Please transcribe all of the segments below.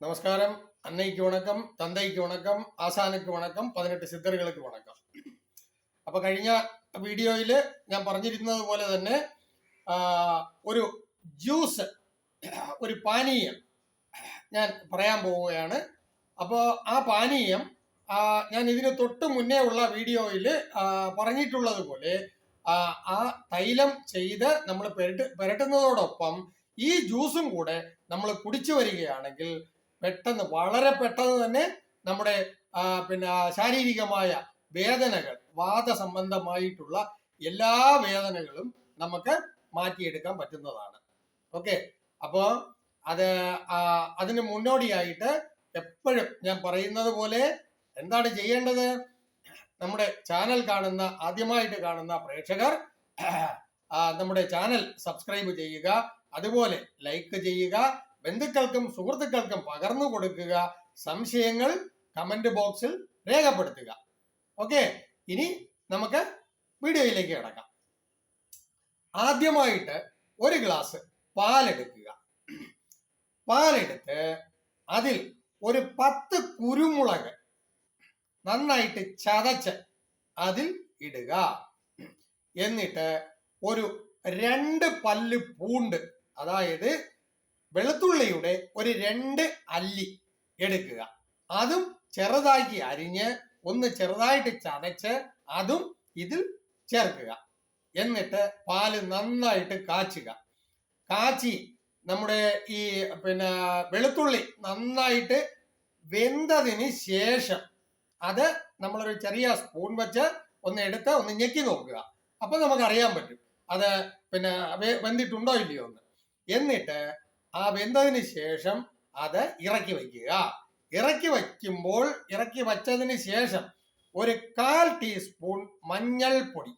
நமஸ்காரம் அன்னைக்கு வணக்கம் തന്തയ്ക്ക് വണക്കം ആശാനയ്ക്ക് വണക്കം പതിനെട്ട് സിദ്ധറുകൾക്ക് വണക്കം അപ്പൊ കഴിഞ്ഞ വീഡിയോയിൽ ഞാൻ പറഞ്ഞിരുന്നത് പോലെ തന്നെ ആ, ഒരു ജ്യൂസ് ഒരു പാനീയം ഞാൻ പറയാൻ പോവുകയാണ് അപ്പോൾ ആ പാനീയം ആ, ഞാൻ ഇതിന് തൊട്ട് മുന്നേ ഉള്ള വീഡിയോയിൽ പറഞ്ഞിട്ടുള്ളത് പോലെ ആ, ആ തൈലം ചെയ്ത് നമ്മൾ പെരട്ട് പെരട്ടുന്നതോടൊപ്പം ഈ ജ്യൂസും കൂടെ നമ്മൾ കുടിച്ചു വരികയാണെങ്കിൽ പെട്ടെന്ന് വളരെ പെട്ടെന്ന് തന്നെ നമ്മുടെ പിന്നെ ശാരീരികമായ വേദനകൾ വാദ സംബന്ധമായിട്ടുള്ള എല്ലാ വേദനകളും നമുക്ക് മാറ്റിയെടുക്കാൻ പറ്റുന്നതാണ്. ഓക്കെ? അപ്പോ അത് അതിന് മുന്നോടിയായിട്ട് എപ്പോഴും ഞാൻ പറയുന്നത് പോലെ എന്താണ് ചെയ്യേണ്ടത്? നമ്മുടെ ചാനൽ കാണുന്ന ആദ്യമായിട്ട് കാണുന്ന പ്രേക്ഷകർ നമ്മുടെ ചാനൽ സബ്സ്ക്രൈബ് ചെയ്യുക അതുപോലെ ലൈക്ക് ചെയ്യുക ബന്ധുക്കൾക്കും സുഹൃത്തുക്കൾക്കും പകർന്നു കൊടുക്കുക. സംശയങ്ങൾ കമന്റ് ബോക്സിൽ രേഖപ്പെടുത്തുക. ഓക്കെ ഇനി നമുക്ക് വീഡിയോയിലേക്ക് കിടക്കാം. ആദ്യമായിട്ട് ഒരു ഗ്ലാസ് പാലെടുക്കുക. പാലെടുത്ത് അതിൽ ഒരു പത്ത് കുരുമുളക് നന്നായിട്ട് ചതച്ച് അതിൽ ഇടുക. എന്നിട്ട് ഒരു രണ്ട് പല്ല് പൂണ്ട്. അതായത് വെളുത്തുള്ളിയുടെ ഒരു രണ്ട് അല്ലി എടുക്കുക. അതും ചെറുതാക്കി അരിഞ്ഞ് ഒന്ന് ചെറുതായിട്ട് ചതച്ച് അതും ഇതിൽ ചേർക്കുക. എന്നിട്ട് പാൽ നന്നായിട്ട് കാച്ചുക. കാച്ചി നമ്മുടെ ഈ പിന്നെ വെളുത്തുള്ളി നന്നായിട്ട് വെന്തതിന് ശേഷം അത് നമ്മളൊരു ചെറിയ സ്പൂൺ വെച്ച് ഒന്ന് എടുത്ത് ഒന്ന് ഞെക്കി നോക്കുക. അപ്പൊ നമുക്ക് അറിയാൻ പറ്റും. അത് പിന്നെ വെന്തിട്ടുണ്ടോ ഇല്ലയോ എന്ന്. എന്നിട്ട് ആ വെന്തതിന് ശേഷം അത് ഇറക്കി വയ്ക്കുക. ഇറക്കി വയ്ക്കുമ്പോൾ ഇറക്കി വച്ചതിന് ശേഷം ഒരു കാൽ ടീസ്പൂൺ മഞ്ഞൾപ്പൊടി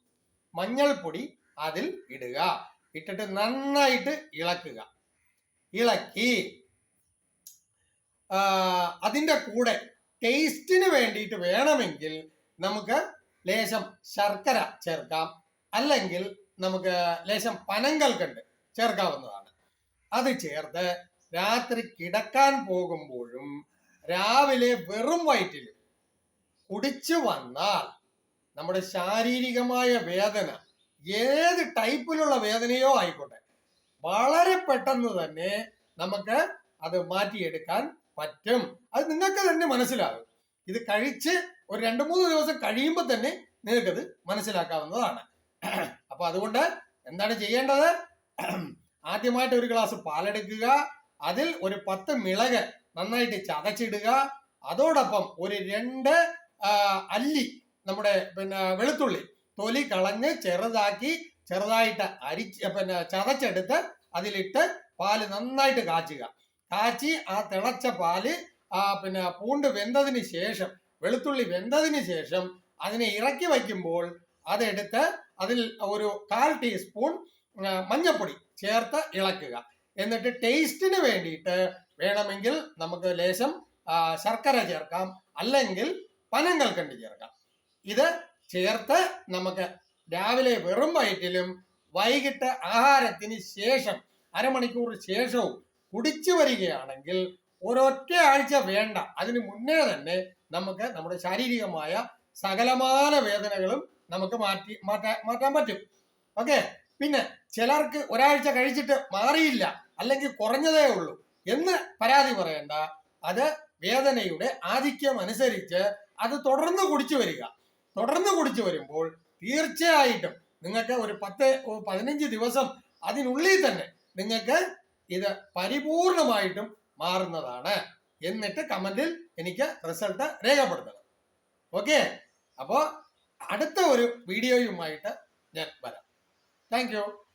മഞ്ഞൾപ്പൊടി അതിൽ ഇടുക. ഇട്ടിട്ട് നന്നായിട്ട് ഇളക്കുക. ഇളക്കി അതിന്റെ കൂടെ ടേസ്റ്റിന് വേണ്ടിയിട്ട് വേണമെങ്കിൽ നമുക്ക് ലേശം ശർക്കര ചേർക്കാം. അല്ലെങ്കിൽ നമുക്ക് ലേശം പനങ്കൽക്കണ്ട് ചേർക്കാവുന്നതാണ്. അത് ചേർത്ത് രാത്രി കിടക്കാൻ പോകുമ്പോഴും രാവിലെ വെറും വയറ്റിൽ കുടിച്ചു വന്നാൽ നമ്മുടെ ശാരീരികമായ വേദന ഏത് ടൈപ്പിലുള്ള വേദനയോ ആയിക്കോട്ടെ വളരെ പെട്ടെന്ന് തന്നെ നമുക്ക് അത് മാറ്റിയെടുക്കാൻ പറ്റും. അത് നിങ്ങൾക്ക് തന്നെ മനസ്സിലാകും. ഇത് കഴിച്ച് ഒരു രണ്ട് മൂന്ന് ദിവസം കഴിയുമ്പോൾ തന്നെ നിങ്ങൾക്കത് മനസ്സിലാക്കാവുന്നതാണ്. അപ്പൊ അതുകൊണ്ട് എന്താണ് ചെയ്യേണ്ടത്? ആദ്യമായിട്ട് ഒരു ഗ്ലാസ് പാലെടുക്കുക. അതിൽ ഒരു പത്ത് മിളക് നന്നായിട്ട് ചതച്ചിടുക. അതോടൊപ്പം ഒരു രണ്ട് അല്ലി നമ്മുടെ പിന്നെ വെളുത്തുള്ളി തൊലി കളഞ്ഞ് ചെറുതാക്കി ചെറുതായിട്ട് അരിച്ച് പിന്നെ ചതച്ചെടുത്ത് അതിലിട്ട് പാൽ നന്നായിട്ട് കാച്ചുക. കാച്ചി ആ തിളച്ച പാൽ ആ പിന്നെ പൂണ്ട് വെന്തതിന് ശേഷം വെളുത്തുള്ളി വെന്തതിന് ശേഷം അതിനെ ഇറക്കി വയ്ക്കുമ്പോൾ അതെടുത്ത് അതിൽ ഒരു കാൽ ടീസ്പൂൺ മഞ്ഞപ്പൊടി ചേർത്ത് ഇളക്കുക. എന്നിട്ട് ടേസ്റ്റിന് വേണ്ടിയിട്ട് വേണമെങ്കിൽ നമുക്ക് ലേശം ശർക്കര ചേർക്കാം. അല്ലെങ്കിൽ പനങ്കൽക്കണ്ടി ചേർക്കാം. ഇത് ചേർത്ത് നമുക്ക് രാവിലെ വെറും വയറ്റിലും വൈകിട്ട് ആഹാരത്തിന് ശേഷം അരമണിക്കൂർ ശേഷവും കുടിച്ചു വരികയാണെങ്കിൽ ഒരൊറ്റ ആഴ്ച വേണ്ട. അതിന് മുന്നേ തന്നെ നമുക്ക് നമ്മുടെ ശാരീരികമായ സകലമാന വേദനകളും നമുക്ക് മാറ്റി മാറ്റാൻ മാറ്റാൻ പറ്റും. ഓക്കെ പിന്നെ ചിലർക്ക് ഒരാഴ്ച കഴിച്ചിട്ട് മാറിയില്ല അല്ലെങ്കിൽ കുറഞ്ഞതേ ഉള്ളൂ എന്ന് പരാതി പറയണ്ട. അത് വേദനയുടെ ആധിക്യം അനുസരിച്ച് അത് തുടർന്ന് കുടിച്ചു വരിക. തുടർന്ന് കുടിച്ചു വരുമ്പോൾ തീർച്ചയായിട്ടും നിങ്ങൾക്ക് ഒരു പത്ത് പതിനഞ്ച് ദിവസം അതിനുള്ളിൽ തന്നെ നിങ്ങൾക്ക് ഇത് പരിപൂർണമായിട്ടും മാറുന്നതാണ് എന്നിട്ട് കമന്റിൽ എനിക്ക് റിസൾട്ട് രേഖപ്പെടുത്തണം. ഓക്കെ? അപ്പോൾ അടുത്ത ഒരു വീഡിയോയുമായിട്ട് ഞാൻ വരാം. Thank you.